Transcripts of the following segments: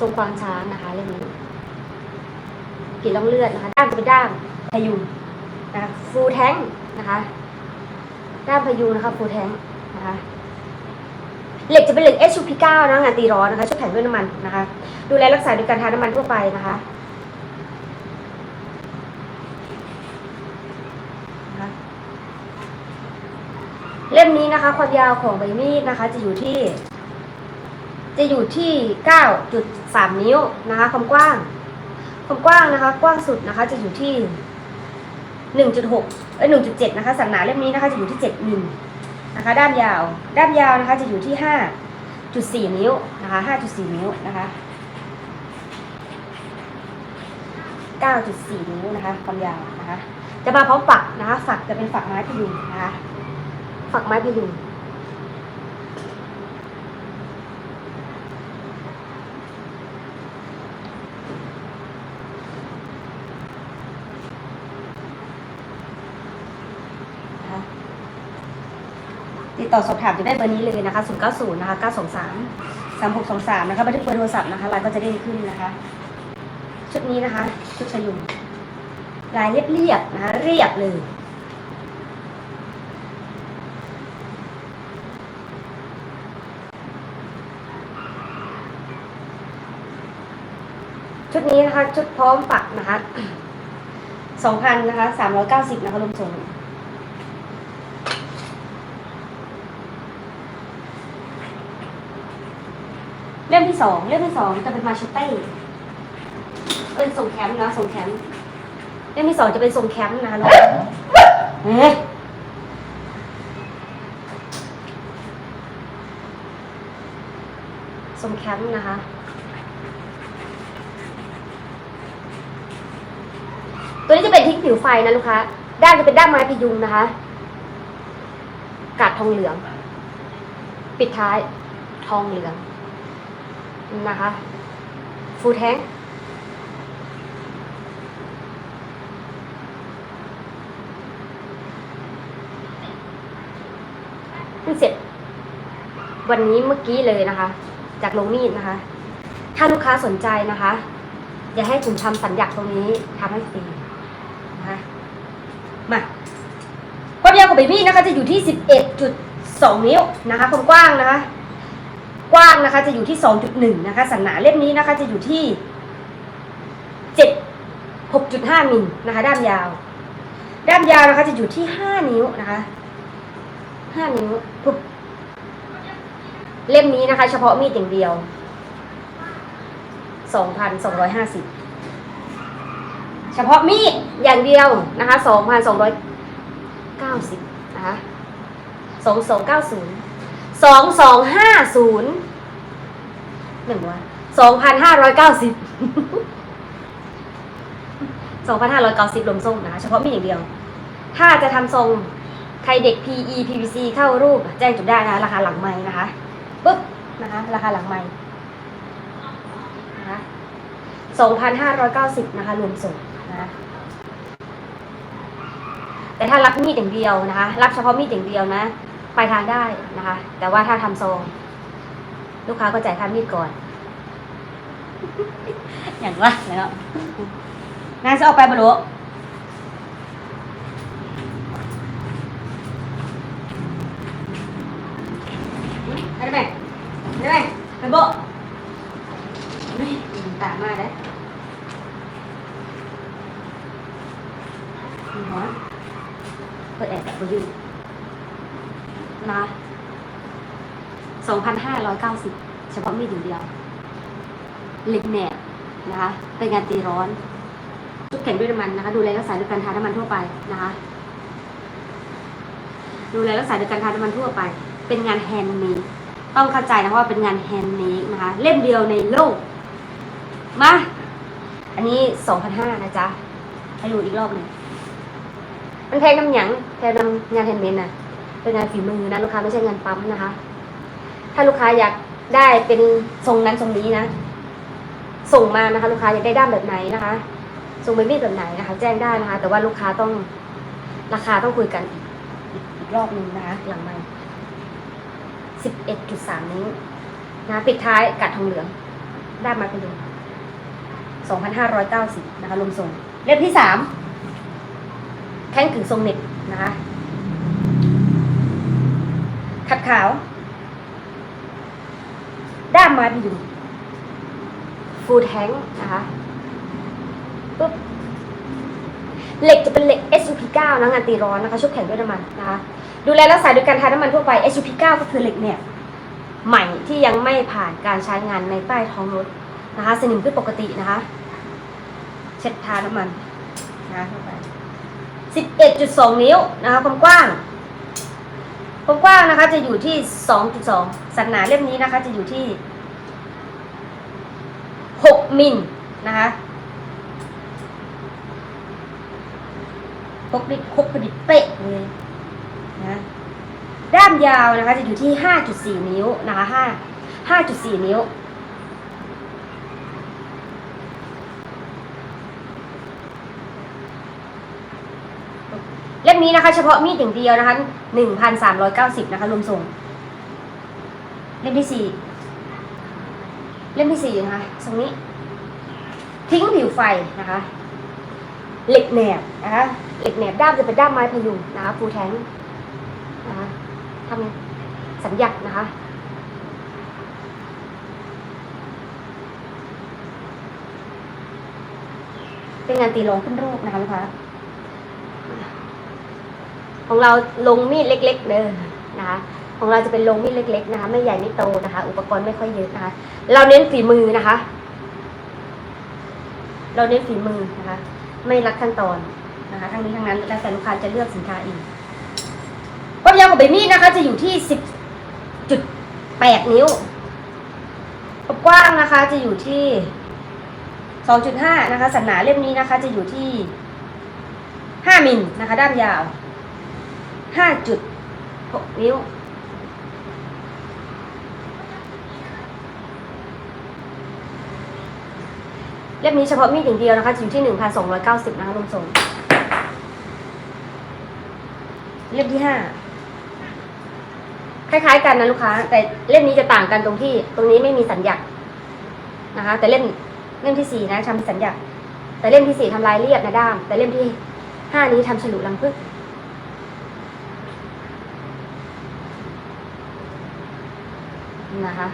ทรงควางช้างนะคะเล่มนี้กีดล่องเลือดนะคะ ด้ามจะเป็นด้ามพยุนะคะฟูแท้งนะคะด้ามพยุนะคะฟูแท้งนะคะเหล็กจะเป็นเหล็ก HUP9 นะงานตีร้อนนะคะช่วยแข็งด้วยน้ำมันนะคะ ดูแลรักษาโดยการทาน้ำมันทั่วไปนะคะเล่มนี้นะคะ ความยาวของใบมีดนะคะ จะอยู่ที่ จะอยู่ที่ 9.3 นิ้วนะคะความกว้าง ความกว้างนะคะกว้างสุดนะคะจะอยู่ที่ 1.6เอ้ย1.7นะคะสันหนาเล่มนี้นะคะจะอยู่ที่7มิลนะคะด้ามยาว ด้ามยาวนะคะจะอยู่ที่ 5.4 นิ้วนะคะ5.4 นิ้วนะคะ9.4 นิ้วนะคะความยาวนะคะ จะมาพร้อมฝักนะคะฝักจะเป็นฝักไม้พยุงนะคะฝักไม้พยุง นะคะติ ดต่อสอบถามจะได้เบอร์นี้เลยนะคะ090นะคะ923 3623นะคะบันทึกเบอร์โทรศัพท์นะคะลน์ก็จะได้งขึ้นนะคะ ชุดนี้นะคะ ชุดชยุงลายเรียบๆนะคะเรียบเลยชุดนี้นะคะ ชุดพร้อมปักนะคะ2,000นะคะ390นะคะรวมส่ง เล่มที่สองเล่มที่สองจะเป็นมาชเต้เป็นทรงแคมป์นะทรงแคมป์เล่มที่สองจะเป็นทรงแคมป์นะลูกเอ๊ะทรงแคมป์นะคะตัวนี้จะเป็นทิ้งผิวไฟนะลูกค้าด้านจะเป็นด้ามไม้พยุงนะคะ กาดทองเหลือง ปิดท้ายทองเหลือง นะคะฟูแทงเพิ่งเสร็จ วันนี้เมื่อกี้เลยนะคะ จากโรงมีดนะคะ ถ้าลูกค้าสนใจนะคะอย่าให้ผมทำสัญญาตรงนี้ทำให้ฟรีนะคะมาความยาวของใบมีดนะคะจะอยู่ที่ 11.2 นิ้วนะคะความกว้างนะคะ กว้างนะคะจะอยู่ที่ 2.1 นะคะ สันหนาเล่มนี้นะคะจะอยู่ที่ 7 6.5 มิลนะคะ ด้ามยาว ด้ามยาวนะคะจะอยู่ที่ 5 นิ้วนะคะ 5 นิ้วปุ๊บเล่มนี้นะคะ เฉพาะมีดอย่างเดียว 2,250 เฉพาะมีดอย่างเดียวนะคะ 2,290 นะคะ 2290 สองสองห้าศูนย์หนึ่งวันสองพันห้าร้อยเก้าสิบสองพันห้าร้อยเก้าสิบลมส้มนะคะเฉพาะมีอย่างเดียว ถ้าจะทำทรงใครเด็ก PE PVC เข้ารูปแจ้งจุดได้นะคะ ราคาหลังไม้นะคะปุ๊บนะคะ ราคาหลังไม้นะคะสองพันห้าร้อยเก้าสิบนะคะ รวมส่งนะคะแต่ถ้ารับมีดอย่างเดียวนะคะ รับเฉพาะมีดอย่างเดียวนะ ไปทางได้นะคะ แต่ว่าถ้าทำซอง ลูกค้าก็จ่ายค่ามีดก่อน อย่างว่าแล้วนายจะออกไปบรุได้ไหมได้ไหมไปโบเฮ้ยตามมาได้วเปิดแอร์แต่บยืน นะ2,590 เฉพาะมีดอย่างเดียวเหล็กแหนบนะคะเป็นงานตีร้อนชุดแข็งด้วยน้ำมันนะคะ ดูแลรักษาด้วยการทาน้ำมันทั่วไปนะคะ ดูแลรักษาด้วยการทาน้ำมันทั่วไป เป็นงานแฮนด์เมดต้องเข้าใจนะว่าเป็นงานแฮนด์เมดนะคะ เล่มเดียวในโลก มา อันนี้2,500นะจ๊ะ ให้ดูอีกรอบหนึ่งมันแพงน้ำหยังแพงน้ำงานแฮนด์เมดนะ เป็นงานฝีมือนะลูกค้าไม่ใช่งานปั๊มนะคะ ถ้าลูกค้าอยากได้เป็นทรงนั้นทรงนี้นะ ส่งมานะคะ ลูกค้าอยากได้ด้ามแบบไหนนะคะทรงใบมีดแบบไหนนะคะ แจ้งได้นะคะ แต่ว่าลูกค้าต้องราคาต้องคุยกันอีกอีกรอบหนึงนะคะหลังไม่สิบเอ็ดจุดสามนิ้วนะปิดท้ายกัดทองเหลือง ด้ามไม้พยุงสองพันห้าร้อยเก้าสิบนะคะลมทรงเล่มที่สามแท่งกึ่งทรงเน็ตนะคะ ขัดขาว ด้ามไม้พยุงฟูแทงนะคะปุ๊บเหล็กจะเป็นเหล็ก SUP9 นะงานตีร้อนนะคะชุบแข็งด้วยน้ำมันนะคะ ดูแลรักษาโดยการทาน้ำมันทั่วไป SUP9 ก็คือเหล็กเนี่ยใหม่ที่ยังไม่ผ่านการใช้งานในใต้ท้องรถนะคะ สนิมขึ้นปกตินะคะ เช็ดทาน้ำมันนะคะทั่วไป11.2 นิ้วนะคะความกว้าง กว้างนะคะ จะอยู่ที่ 2.2 สันหนาเล่มนี้นะคะ จะอยู่ที่ 6 มิลนะคะพกดิพกพอดิเป๊ะเลยนะด้ามยาวนะคะจะอยู่ที่ 5.4 นิ้วนะคะ5 5.4 นิ้ว เล่มนี้นะคะ เฉพาะมีดอย่างเดียวนะคะ1,390นะคะรวมส่ง เล่มที่สี่เล่มที่สี่นะคะตรงนี้ ทิ้งผิวไฟนะคะ เหล็กแหนบนะคะเหล็กแหนบด้ามจะเป็นด้ามไม้พยุงนะคะฟูแทงนะคะทำสัญญานะคะเป็นงานตีลงขึ้นรูปนะคะลูกค้า ของเราลงมีดเล็กๆเด้อนะคะ ของเราจะเป็นลงมีดเล็ก ๆ นะคะ ไม่ใหญ่ไม่โตนะคะ อุปกรณ์ไม่ค่อยเยอะนะคะ เราเน้นฝีมือนะคะ เราเน้นฝีมือนะคะ ไม่รัดขั้นตอนนะคะ ทั้งนี้ทั้งนั้นแล้วแต่ลูกค้าจะเลือกสินค้าเองความยาวของใบมีดนะคะ จะอยู่ที่สิบจุดแปดนิ้วความกว้างนะคะจะอยู่ที่สองจุดห้านะคะ สันหนาเล่มนี้นะคะ จะอยู่ที่ห้ามิลนะคะ ด้ามยาว ห้าจุดหกนิ้ว เล่มนี้เฉพาะมีดอย่างเดียวนะคะอยู่ที่หนึ่งพันสองร้อยเก้าสิบนะคะรวมส่งเล่มที่ห้าคล้ายๆกันนะลูกค้า แต่เล่มนี้จะต่างกันตรงที่ ตรงนี้ไม่มีสัญญานะคะ แต่เล่มเล่มที่สี่นะทำสัญญาแต่เล่มที่สี่ทำลายเรียบนะด้าม แต่เล่มที่ห้านี้ทำฉลุลังพึก นะคะ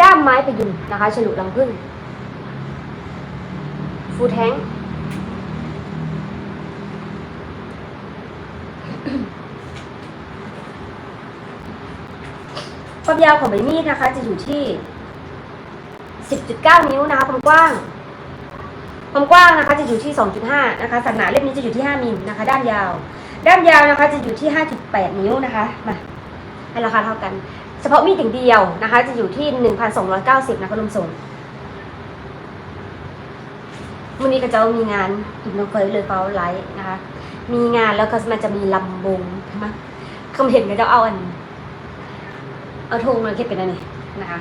ด้ามไม้ประยุงนะคะ ฉลุลังพึ่ง ฟูแทงความยาวของใบมีดนะคะ จะอยู่ที่ 10.9 นิ้วนะคะ ความกว้าง ความกว้างนะคะจะอยู่ที่ 2.5 นะคะ สันหนาเล่มนี้จะอยู่ที่ 5 มิลนะคะ ด้านยาว ด้านยาวนะคะจะอยู่ที่ 5.8 นิ้วนะคะ มาให้ราคาเท่ากัน เฉพาะมีดอย่างเดียวนะคะ จะอยู่ที่ 1,290นะคะรวมส่งวันนี้ก็จะมีงานหินน้องเคยเลยเฝ้าไลท์นะคะ มีงานแล้วก็มันจะมีลำวงใช่ไหมคำเห็นก็จะเอาอัน เอาธงมาคิดเป็นอันนี้นะคะ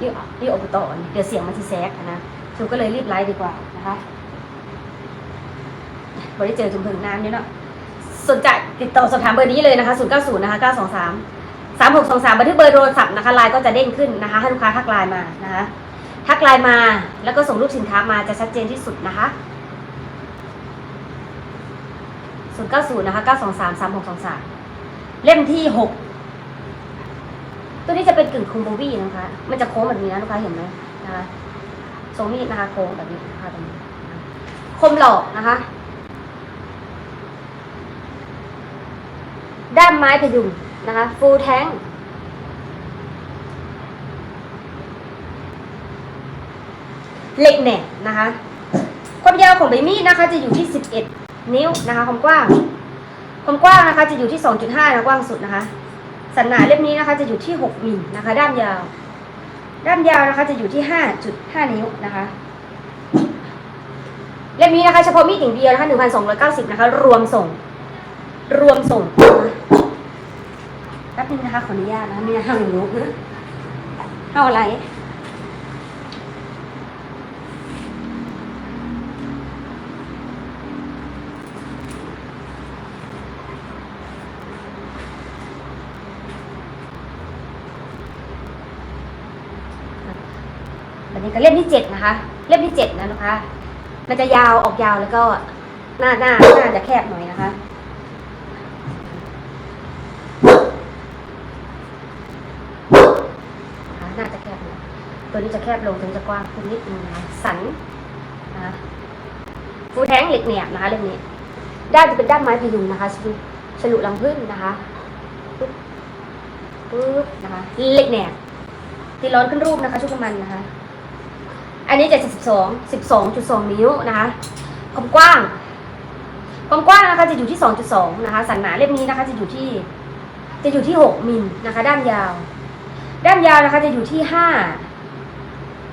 ยี่ยี่อบตอนเดี๋ยวเสียงมันจะแซกนะฉันก็เลยรีบไลฟ์ดีกว่านะคะบริเจอถึงพึ่งน้ำนี่ยเนาะสนใจติดต่อสอบถามเบอร์นี้เลยนะคะ 090 นะคะ 923 3623บันทึกเบอร์โทรศัพท์นะคะไลน์ก็จะเด้งขึ้นนะคะให้ลูกค้าทักไลน์มานะคะทักไลน์มาแล้วก็ส่งรูปสินค้ามาจะชัดเจนที่สุดนะคะ090นย์นะคะ923 3623เล่มที่6ตัวนี้จะเป็นกึ่งโคมโบวี่นะคะ มันจะโค้งแบบนี้นะลูกค้าเห็นไหมนะคะทรงมีดนะคะโค้งแบบนี้นะคะตรงนี้คมหลอกนะคะ ด้ามไม้พยุง นะคะฟูลแทงเหล็กแหนบนะคะ ความยาวของใบมีดนะคะ จะอยู่ที่ 11 นิ้วนะคะ ความกว้าง ความกว้างนะคะ จะอยู่ที่ 2.5นะกว้างสุดนะคะ สันหนาเล่มนี้นะคะ จะอยู่ที่ 6มิลนะคะ ด้ามยาว ด้ามยาวนะคะ จะอยู่ที่ 5.5 นิ้วนะคะ เล่มนี้นะคะ เฉพาะมีดอย่างเดียวนะคะ 1,290 นะคะ รวมส่ง รวมส่งนะคะ แป๊บนึงนะคะขออนุญาตนะไม่ยห้ามลุกนะเข้าอะไรบรรยนี่ก็เล่มที่เจ็ดนะคะ เล่มที่เจ็ดนะนะคะมันจะยาวออกยาวแล้วก็ หน้าหน้าหน้าจะแคบหน่อย นะคะนะคะหน้าจะแคบหน่อยตัวนี้จะแคบลงตัวนี้จะกว้างขึ้นนิดนึงนะสันนะฟูแท้งเหล็กแหนบนะคะเล่มนี้ด้านจะเป็นด้านไม้พยุงนะคะฉลุฉลุลังพึ่งนะคะปึ๊บปึ๊บนะคะเหล็กแหนบที่ร้อนขึ้นรูปนะคะชุดมันนะคะอันนี้จะสิบสองสิบสองจุดสองนิ้วนะคะความกว้างความกว้างนะคะจะอยู่ที่สองจุดสองนะคะ สันหนาเล่มนี้นะคะ จะอยู่ที่ จะอยู่ที่หกมิลนะคะ ด้านยาว ด้านยาวนะคะจะอยู่ที่ห้า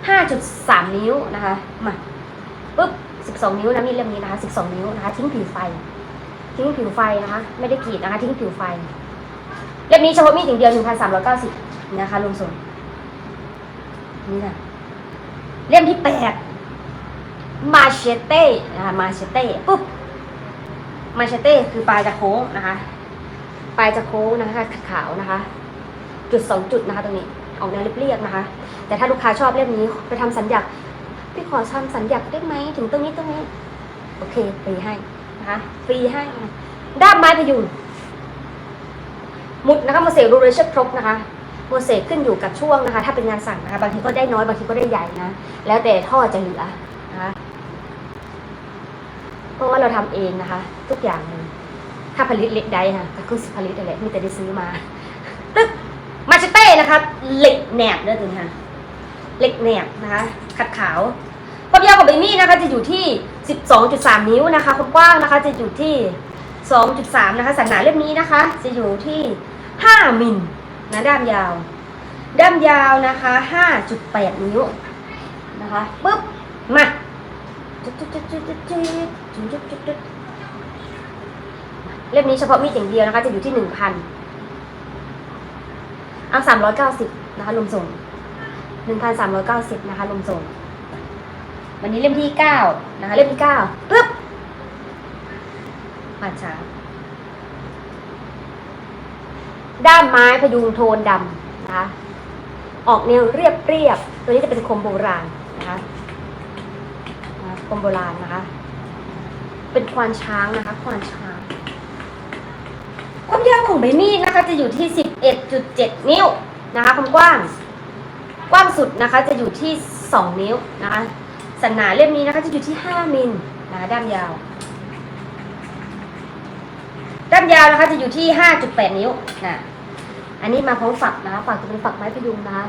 ห้าจุดสามนิ้วนะคะมาปุ๊บสิบสองนิ้วนะมีดเล่มนี้นะคะสิบสองนิ้วนะคะ ทิ้งผิวไฟ ทิ้งผิวไฟนะคะ ไม่ได้กรีดนะคะ ทิ้งผิวไฟเล่มนี้เฉพาะมีดอย่างเดียวหนึ่งพันสามร้อยเก้าสิบนะคะรวมส่วนนี่นะเล่มที่แปดมาเชเต้นะคะมาเชเต้ปุ๊บมาเชเต้คือปลายจะโค้งนะคะ ปลายจะโค้งนะคะขาวนะคะ จุดสองจุดนะคะตรงนี้ออกแนวเรียบๆนะคะ แต่ถ้าลูกค้าชอบเล่มนี้ไปทำสัญญาพี่ขอทำสัญญาได้ไหมถึงตรงนี้ตรงนี้ โอเคฟรีให้นะคะฟรีให้ด้ามไม้พยุงหมุดนะคะโมเสกรูเรชอร์ครบนะคะโมเสกขึ้นอยู่กับช่วงนะคะ ถ้าเป็นงานสั่งนะคะ บางทีก็ได้น้อยบางทีก็ได้ใหญ่นะแล้วแต่ท่อจะเหลือนะคะเพราะว่าเราทำเองนะคะ ทุกอย่างถ้าผลิตเล็กใดค่ะก็คือผลิตอะไรมีแต่ได้ซื้อมา นะคะเหล็กแหนบด้วยถึงค่ะเหล็กแหนบนะคะ ขัดขาวความยาวของใบมีดนะคะจะอยู่ที่สิบสองจุดสามนิ้วนะคะความกว้างนะคะจะอยู่ที่สองจุดสามนะคะสันหนาเล่มนี้นะคะ จะอยู่ที่ห้ามิลนะด้ามยาว ด้ามยาวนะคะห้าจุดแปดนิ้วนะคะปึ๊บมาเล่มนี้เฉพาะมีดอย่างเดียวนะคะ จะอยู่ที่หนึ่งพัน อะสามร้อยเอา390นะคะรวมส่ง1,390นะคะรวมส่ง วันนี้เล่มที่9นะคะเล่มที่9ปึ๊บมาช้าด้ามไม้พยุงโทนดำนะคะ ออกแนวเรียบเรียบๆตัวนี้จะเป็นคมโบราณนะคะนะคมโบราณนะคะ เป็นควานช้างนะคะ ควานช้าง ความยาวของใบมีดนะคะจะอยู่ที่ 11.7 นิ้วนะคะความกว้างกว้างสุดนะคะจะอยู่ที่ 2 นิ้วนะคะสันหนาเล่มนี้นะคะจะอยู่ที่ 5 มิลนะคะด้ามยาว ด้ามยาวนะคะจะอยู่ที่ 5.8 นิ้วนะอันนี้มาพร้อมฝักนะคะฝักจะเป็นฝักไม้พยุงนะคะ